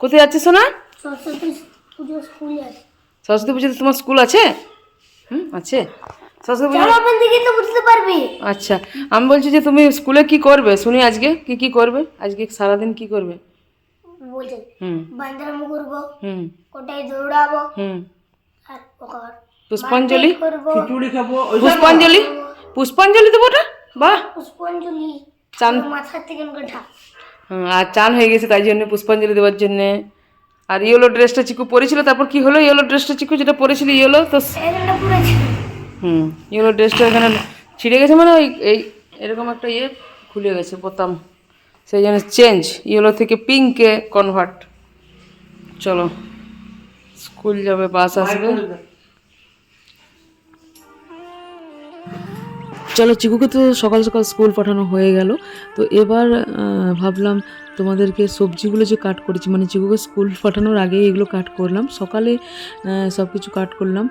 কোথায় যাচ্ছে সোনা? সরস্বতী পুজোতে তোমার স্কুল আছে? হুম আছে। সরস্বতী পুজো তো বুঝতে পারবি। আচ্ছা আমি বলছি যে তুমি স্কুলে কি করবে? শুনি আজকে কি কি করবে? আজকে সারাদিন কি করবে? বলছে হুম। বান্দরাম করব হুম। কোটায় দৌড়াবো হুম। আর ওখানে পুষ্পাঞ্জলি? পুষ্পাঞ্জলি? পুষ্পাঞ্জলি দেবো ওটা? বাহ। পুষ্পাঞ্জলি মাথার থেকে ঢাক আর চান হয়ে গেছে তাই জন্য পুষ্পাঞ্জলি দেওয়ার জন্যে। আর ইয়েলো ড্রেসটা চিকু পরেছিল তারপর কি হলো? ইয়েলো ড্রেসটা চিকু যেটা পরেছিল ইয়েলো? তো হুম ইয়েলো ড্রেসটা এখানে ছিঁড়ে গেছে মানে ওই এই এরকম একটা ইয়ে খুলে গেছে বোতাম। সেই জন্য চেঞ্জ ইয়েলো থেকে পিঙ্কে কনভার্ট চলো স্কুল যাবে বাস আসবে। চলো চিকুকে তো সকাল সকাল স্কুল পাঠানো হয়ে গেল। তো এবার ভাবলাম তোমাদেরকে সবজিগুলো যে কাট করেছি মানে চিকুকে স্কুল পাঠানোর আগে এগুলো কাট করলাম। সকালে সব কিছু কাট করলাম।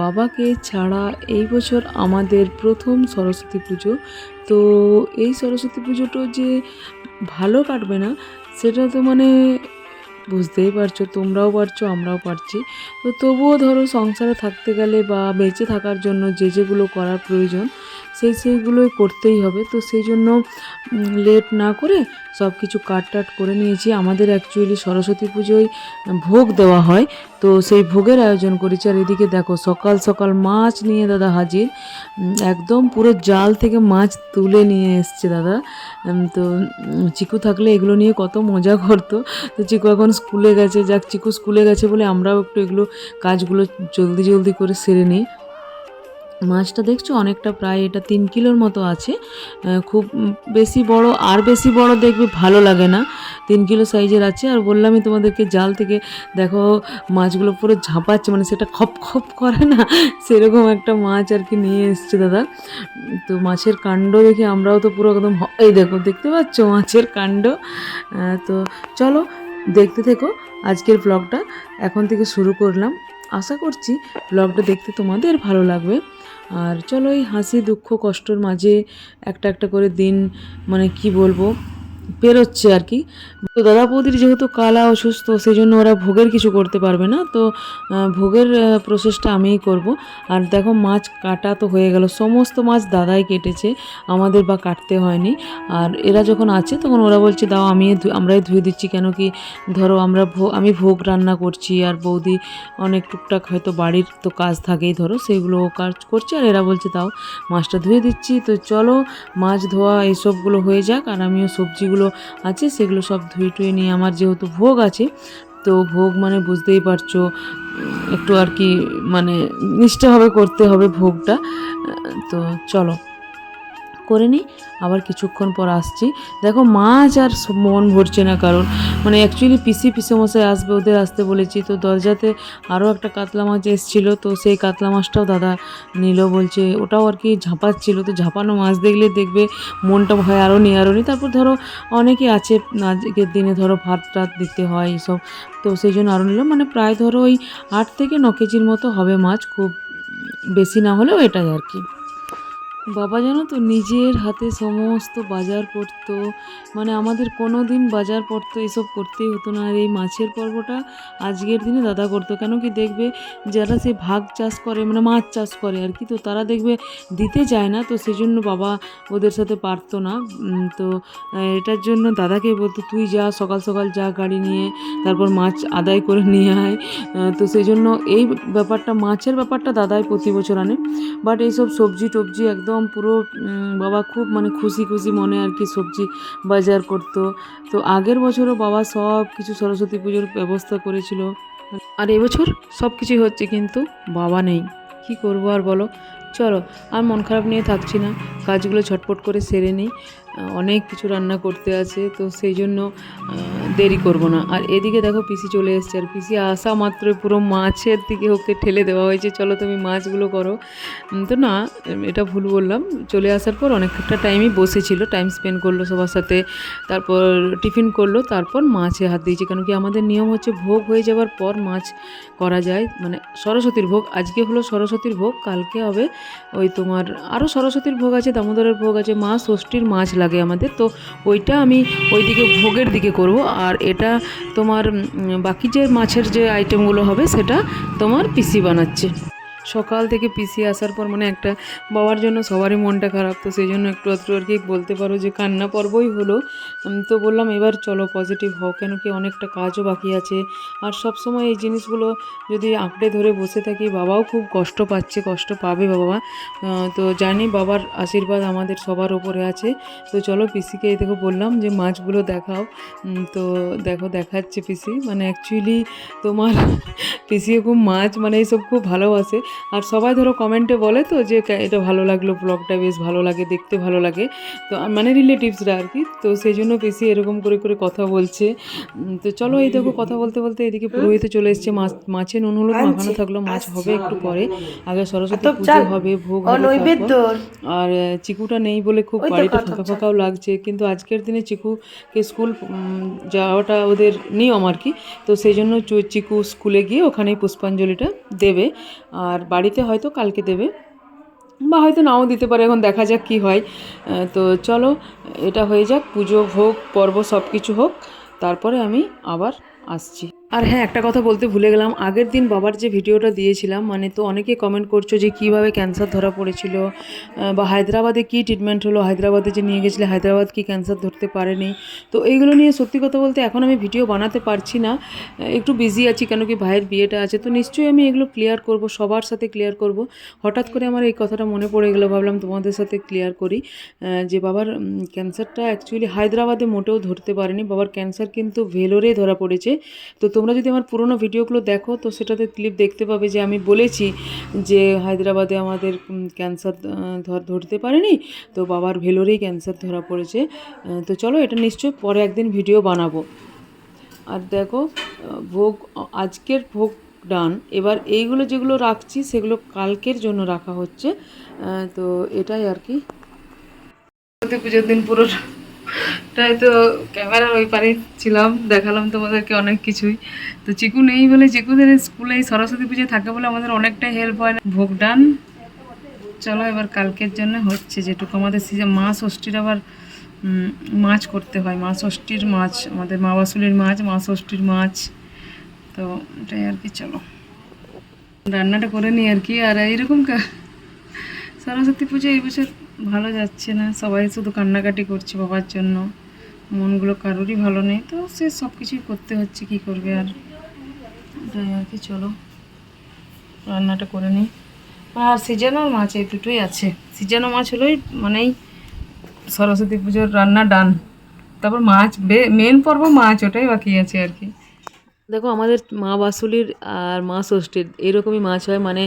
বাবাকে ছাড়া এই বছর আমাদের প্রথম সরস্বতী পুজো। তো এই সরস্বতী পুজোটা যে ভালো কাটবে না, সেটা তো মানে বুঝতেই পারছ, তোমরাও পারছ, আমরাও পারছি। তো তবুও ধরো সংসারে থাকতে গেলে বা বেঁচে থাকার জন্য যে যেগুলো করার প্রয়োজন, সেই সেইগুলোই করতেই হবে। তো সেই জন্য লেট না করে সব কিছু কাট টাট করে নিয়েছি। আমাদের অ্যাকচুয়ালি সরস্বতী পুজোয় ভোগ দেওয়া হয়। তো সেই ভোগের আয়োজন করেছি। আর এদিকে দেখো, সকাল সকাল মাছ নিয়ে দাদা হাজির। একদম পুরো জাল থেকে মাছ তুলে নিয়ে এসছে দাদা। তো চিকু থাকলে এগুলো নিয়ে কত মজা করতো। তো চিকু এখন স্কুলে গেছে, যাক চিকু স্কুলে গেছে বলে আমরাও একটু এগুলো কাজগুলো জলদি জলদি করে সেরে নিই। মাছটা দেখছ অনেকটা প্রায় এটা তিন কিলোর মতো আছে। খুব বেশি বড়, আর বেশি বড় দেখবে ভালো লাগে না। তিন কিলো সাইজের আছে আর বললামই তোমাদেরকে জাল থেকে দেখো মাছগুলো পুরো ঝাঁপাচ্ছে মানে সেটা খপ খপ করে না, সেরকম একটা মাছ আর কি নিয়ে এসছে দাদা। তো মাছের কাণ্ড দেখে আমরাও তো পুরো একদম এই দেখো, দেখতে পাচ্ছ মাছের কাণ্ড? তো চলো দেখতে থেকো, আজকের ব্লগটা এখন থেকে শুরু করলাম। আশা করছি ব্লগটা দেখতে তোমাদের ভালো লাগবে। আর চলো এই হাসি দুঃখ কষ্টর মাঝে একটা একটা করে দিন মানে কি বলব পেরোচ্ছে আর কি। তো দাদা বৌদির যেহেতু কালা অসুস্থ, সেই জন্য ওরা ভোগের কিছু করতে পারবে না। তো ভোগের প্রসেসটা আমিই করব। আর দেখো মাছ কাটা তো হয়ে গেল। সমস্ত মাছ দাদাই কেটেছে, আমাদের বা কাটতে হয়নি। আর এরা যখন আছে, তখন ওরা বলছে, দাও আমি আমরাই ধুয়ে দিচ্ছি। কেন কি, ধরো আমরা আমি ভোগ রান্না করছি, আর বৌদি অনেক টুকটাক হয়তো বাড়ির তো কাজ থাকেই ধরো, সেগুলো কাজ করছে। আর এরা বলছে তাও মাছটা ধুয়ে দিচ্ছি। তো চলো, মাছ ধোয়া এইসবগুলো হয়ে যাক, আর আমিও সবজিগুলো আছে, সেগুলো সব ধুয়ে টুয়ে নিয়ে আমার যেহেতু ভোগ আছে, তো ভোগ মানে বুঝতেই পারছ, একটু আর কি মানে নিষ্ঠাভাবে করতে হবে ভোগটা। তো চলো। করে নিই আবার কিছুক্ষণ পর আসছি। দেখো মাছ আর মন ভরছে না কারণ। মানে অ্যাকচুয়ালি পিসি মশাই আসবে, ওদের আসতে বলেছি। তো দরজাতে আরও একটা কাতলা মাছ এসেছিল, তো সেই কাতলা মাছটাও দাদা নিল, বলছে ওটাও আর কি ঝাঁপাচ্ছিল। তো ঝাঁপানো মাছ দেখলে দেখবে মনটা ভয় আরও নিয়ে আরও নি তারপর ধরো অনেকে আছে, আজকের দিনে ধরো ভাত টাত দিতে হয় এসব তো সেই জন্য আরও নিল। মানে প্রায় ধরো ওই আট থেকে ন কেজির মতো হবে মাছ, খুব বেশি না হলেও এটাই আর কি। বাবা, জানো তো, নিজের হাতে সমস্ত বাজার করতো মানে আমাদের কোনো দিন বাজার পড়তো, এসব করতেই হতো না। আর এই মাছের পর্বটা আজকের দিনে দাদা করতো। কেন কি দেখবে, যারা সেই ভাগ চাষ করে মানে মাছ চাষ করে আর কি, তো তারা দেখবে দিতে চায় না। তো সেজন্য বাবা ওদের সাথে পারতো না। তো এটার জন্য দাদাকে বলতো, তুই যা, সকাল সকাল যা গাড়ি নিয়ে, তারপর মাছ আদায় করে নিয়ে আয়। তো সেই জন্য এই ব্যাপারটা, মাছের ব্যাপারটা দাদাই প্রতি বছর আনে। বাট এইসব সবজি টবজি একদম পুরো বাবা খুব মানে খুশি খুশি মনে আর কি সবজি বাজার করত। তো আগের বছরও বাবা সব কিছু সরস্বতী পুজোর ব্যবস্থা করেছিল। আর এবছর সব কিছুই হচ্ছে কিন্তু বাবা নেই। কি করব আর বলো? চলো, আর মন খারাপ নিয়ে থাকছি না। কাজগুলো ঝটপট করে সেরে নিই। অনেক কিছু রান্না করতে আছে, তো সেই জন্য দেরি করব না। আর এদিকে দেখো পিসি চলে এসছে, আর পিসি আসা মাত্রই পুরো মাছের দিকে ওকে ঠেলে দেওয়া হয়েছে। চলো তুমি মাছগুলো করো। তো না এটা ভুল বললাম। চলে আসার পর অনেকটা টাইমই বসেছিল, টাইম স্পেন্ড করল সবার সাথে, তারপর টিফিন করল, তারপর মাছে হাত দিয়েছে। কারণ কি আমাদের নিয়ম হচ্ছে ভোগ হয়ে যাওয়ার পর মাছ করা যায় মানে সরস্বতীর ভোগ। আজকে হলো সরস্বতীর ভোগ, কালকে হবে ওই তোমার আরও সরস্বতীর ভোগ আছে, দামোদরের ভোগ আছে, মা ষষ্ঠীর মাছ লাগবে। লাগে আমাদের। তো ওইটা আমি ওইদিকে ভোগের দিকে করব। আর এটা তোমার বাকি যে মাছের যে আইটেমগুলো হবে, সেটা তোমার পিসি বানাচ্ছে। সকাল থেকে পিসি আসার পর মানে একটা বাবার জন্য সবারই মনটা খারাপ, তো সেই জন্য একটু আধটু আর কি বলতে পারো যে কান্না পর্বই হলো। তো বললাম এবার চলো পজিটিভ হও, কেন কি অনেকটা কাজও বাকি আছে। আর সব সময় এই জিনিসগুলো যদি আঁকড়ে ধরে বসে থাকি, বাবাও খুব কষ্ট পাচ্ছে, কষ্ট পাবে বাবা। তো জানি বাবার আশীর্বাদ আমাদের সবার ওপরে আছে। তো চলো পিসিকে এই দেখো বললাম যে মাছগুলো দেখাও। তো দেখো দেখাচ্ছে পিসি মানে অ্যাকচুয়ালি তোমার পিসিও খুব মাছ মানে এইসব খুব ভালোবাসে। আর সবাই ধরো কমেন্টে বলে তো যে এটা ভালো লাগল ব্লগটা বেশ ভালো লাগে দেখতে ভালো লাগে। তো মানে রিলেটিভসরা আর কি। তো সেই জন্য পিসি এরকম করে করে কথা বলছে। তো চলো এই দেখো কথা বলতে বলতে এদিকে পুরোহিতে চলে এসছে। মাছ মাছে নুন হলুদ মাখানো থাকল মাছ হবে একটু পরে। আগে সরস্বতী পুজো হবে ভোগ হবে আর চিকুটা নেই বলে খুব বাড়িটা ফাঁকা ফাঁকাও লাগছে। কিন্তু আজকের দিনে চিকুকে স্কুল যাওয়াটা ওদের নিয়ম আর কি। তো সেই জন্য চিকু স্কুলে গিয়ে ওখানেই পুষ্পাঞ্জলিটা দেবে। আর বাড়িতে হয়তো কালকে দেবে বা হয়তো নাও দিতে পারে, এখন দেখা যাক কি হয়। তো চলো, এটা হয়ে যাক, পুজো হোক, পর্ব সব কিছু হোক, তারপরে আমি আবার আসছি। আর হ্যাঁ একটা কথা বলতে ভুলে গেলাম। আগের দিন বাবার যে ভিডিওটা দিয়েছিলাম মানে তো অনেকে কমেন্ট করছ যে কীভাবে ক্যান্সার ধরা পড়েছিল বা হায়দ্রাবাদে কী ট্রিটমেন্ট হলো, হায়দ্রাবাদে যে নিয়ে গেছিলে, হায়দ্রাবাদ কি ক্যান্সার ধরতে পারেনি। তো এইগুলো নিয়ে সত্যি কথা বলতে এখন আমি ভিডিও বানাতে পারছি না। একটু বিজি আছি কেন কি ভাইয়ের বিয়েটা আছে। তো নিশ্চয়ই আমি এগুলো ক্লিয়ার করব, সবার সাথে ক্লিয়ার করব। হঠাৎ করে আমার এই কথাটা মনে পড়ে গেলো, ভাবলাম তোমাদের সাথে ক্লিয়ার করি যে বাবার ক্যান্সারটা অ্যাকচুয়ালি হায়দ্রাবাদে মোটেও ধরতে পারেনি। বাবার ক্যান্সার কিন্তু ভেলোরে ধরা পড়েছে। তো তোমরা যদি আমার পুরনো ভিডিওগুলো দেখো, তো সেটাতে ক্লিপ দেখতে পাবে যে আমি বলেছি যে হায়দ্রাবাদে আমাদের ক্যান্সার ধর, ধরতে পারেনি, তো বাবার ভেলোরেই ক্যান্সার ধরা পড়েছে। তো চলো এটা নিশ্চয় পরে একদিন ভিডিও বানাবো। আর দেখো ভোগ, আজকের ভোগ ডান। এবার এইগুলো যেগুলো রাখছি, সেগুলো কালকের জন্য রাখা হচ্ছে। তো এটাই আর কি। পুজোর দিন পুরোটাই তো ক্যামেরার ওই পারে ছিলাম, দেখালাম তোমাদেরকে অনেক কিছুই। তো চিকু নেই বলে, চিকুদের স্কুলে এই সরস্বতী পুজো থাকে বলে আমাদের অনেকটাই হেল্প হয় ভোগ ডান চলো এবার কালকের জন্য হচ্ছে যেটুকু আমাদের সিজন মা ষষ্ঠীর আবার মাছ করতে হয়। মা ষষ্ঠীর মাছ, আমাদের মা বাসুলির মাছ মা ষষ্ঠীর মাছ। তো এটাই আর কি, চলো। রান্নাটা করে নিই আর কি। আর এইরকম সরস্বতী পুজো এই বছর ভালো যাচ্ছে না। সবাই শুধু কান্নাকাটি করছে বাবার জন্য। মনগুলো কারোরই ভালো নেই। তো সে সব কিছুই করতে হচ্ছে, কি করবে আর? আর কি, চলো। রান্নাটা করে নিই। আর সিজানো মাছ এই দুটোই আছে। সিজানো মাছ হলোই মানেই সরস্বতী পুজোর রান্না ডান। তারপর মাছ মেন পর্ব মাছ, ওটাই বাকি আছে আর কি। দেখো আমাদের মা বাসুলির আর মা ষষ্ঠীর এরকমই মাছ হয় মানে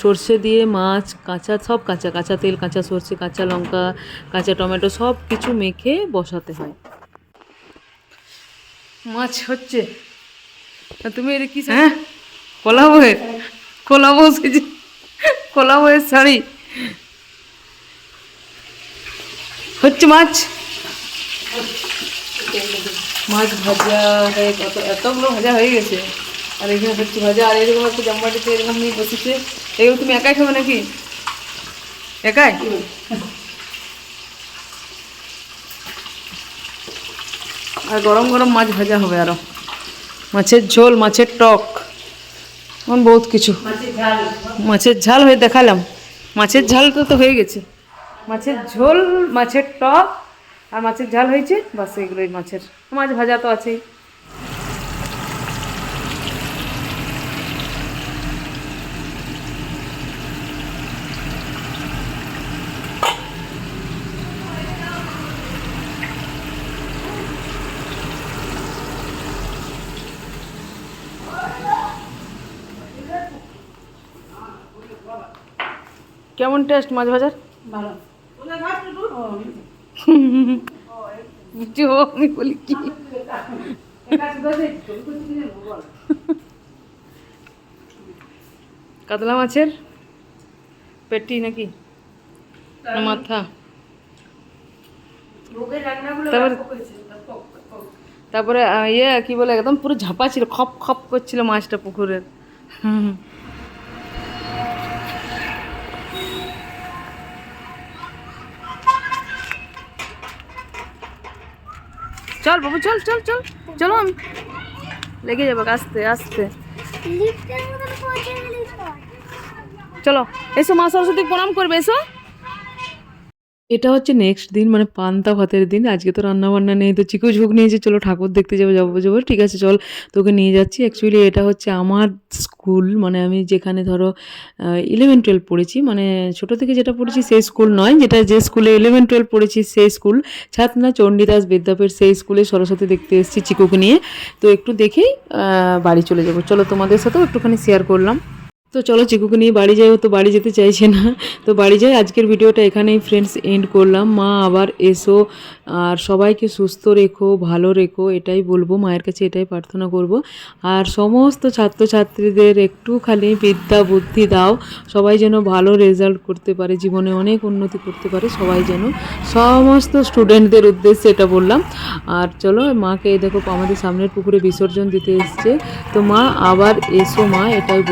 সর্ষে দিয়ে মাছ কাঁচা সব কাঁচা কাঁচা তেল কাঁচা সর্ষে কাঁচা লঙ্কা কাঁচা টমেটো সব কিছু মেখে বসাতে হয়। মাছ হচ্ছে। তুমি এটা কি হ্যাঁ? কলা বইয়ের কলা বসেছি কলা বইয়ের শাড়ি। হচ্ছে মাছ? মাছ ভাজা হয়ে কত এতগুলো ভাজা হয়ে গেছে। আর এখানে হচ্ছে ভাজা আর এরকম একটা জাম্বাটিতে এরকম নিয়ে বসেছে। এগুলো তুমি একাই খাবে নাকি? একাই? আর গরম গরম মাছ ভাজা হবে আরও। মাছের ঝোল মাছের টক এমন বহুত কিছু। মাছের ঝাল হয়ে দেখালাম। মাছের ঝাল তো তো হয়ে গেছে। মাছের ঝোল মাছের টক আর মাছের ঝাল হয়েছে বাস এগুলোই মাছের। মাছ ভাজা তো আছেই। কেমন টেস্ট মাছ ভাজার? আমি বলি কি? কাতলা মাছের পেটি নাকি? মাথা। তারপরে তারপরে ইয়ে কি বলে, একদম পুরো ঝাপা ছিল, খপ খপ করছিল মাছটা পুকুরের। হুম চল বাবু চল চল চল। চলো আমি লেগে যাব আস্তে আস্তে। চলো এসো মা সরস্বতী প্রণাম করবে এসো। এটা হচ্ছে নেক্সট দিন মানে পান্তা ভাতের দিন। আজকে তো রান্না বান্না নেই, তো চিকু ঝুঁক নিয়েছে। চলো ঠাকুর দেখতে যাব যাব যাব। ঠিক আছে, চল, তোকে নিয়ে যাচ্ছি। অ্যাকচুয়ালি এটা হচ্ছে আমার স্কুল মানে আমি যেখানে ধরো ইলেভেন টুয়েলভ পড়েছি। মানে ছোটো থেকে যেটা পড়েছি সেই স্কুল নয়, যেটা যে স্কুলে ইলেভেন টুয়েলভ পড়েছি সেই স্কুল ছাতনা, চণ্ডীদাস বিদ্যাপীঠ সেই স্কুলে সরস্বতী দেখতে এসেছি চিকুকে নিয়ে। তো একটু দেখেই বাড়ি চলে যাব। চলো তোমাদের সাথেও একটুখানি শেয়ার করলাম। তো চলো চিকুকে নিয়ে বাড়ি যাই, ও তো বাড়ি যেতে চাইছে না। তো বাড়ি যাই, আজকের ভিডিওটা এখানেই ফ্রেন্ডস এন্ড করলাম। মা আবার এসো, আর সবাইকে সুস্থ রেখো, ভালো রেখো, এটাই বলব, মায়ের কাছে এটাই প্রার্থনা করব। আর সমস্ত ছাত্রছাত্রীদের একটু খালি বিদ্যা, বুদ্ধি দাও, সবাই যেন ভালো রেজাল্ট করতে পারে, জীবনে অনেক উন্নতি করতে পারে, সবাই যেন সমস্ত স্টুডেন্টদের উদ্দেশ্যে এটা বললাম। আর চলো, মাকে, দেখো, আমাদের সামনের পুকুরে বিসর্জন দিতে এসছে। তো মা আবার এসো, মা, এটাই বল